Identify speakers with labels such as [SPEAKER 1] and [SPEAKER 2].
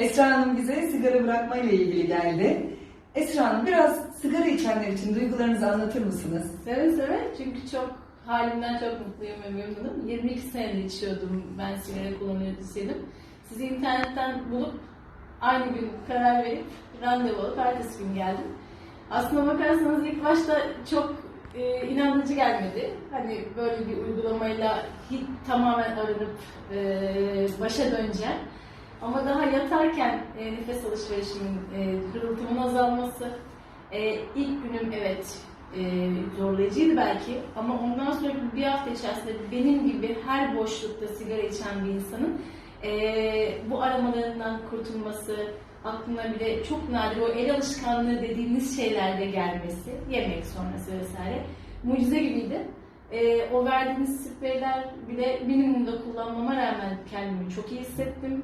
[SPEAKER 1] Esra Hanım bize sigara bırakma ile ilgili geldi. Esra Hanım biraz sigara içenler için duygularınızı anlatır mısınız?
[SPEAKER 2] Seve seve çünkü çok halimden çok mutluyum ve memnunum. 22 senedir içiyordum ben sigara kullanıcısıydım. Sizi internetten bulup aynı gün karar verip randevu alıp ertesi gün geldim. Aslına bakarsanız ilk başta çok e, inandırıcı gelmedi. Hani böyle bir uygulamayla hiç tamamen arınıp e, başa döneceğim. Ama daha yatarken e, nefes alışverişimin, e, hırıltımın azalması, e, ilk günüm evet e, zorlayıcıydı belki ama ondan sonra bir hafta içerisinde benim gibi her boşlukta sigara içen bir insanın e, bu aramalarından kurtulması, aklına bile çok nadir o el alışkanlığı dediğiniz şeylerde gelmesi, yemek sonrası vesaire mucize gibiydi. E, o verdiğiniz spreyler bile minimumda kullanmama rağmen kendimi çok iyi hissettim.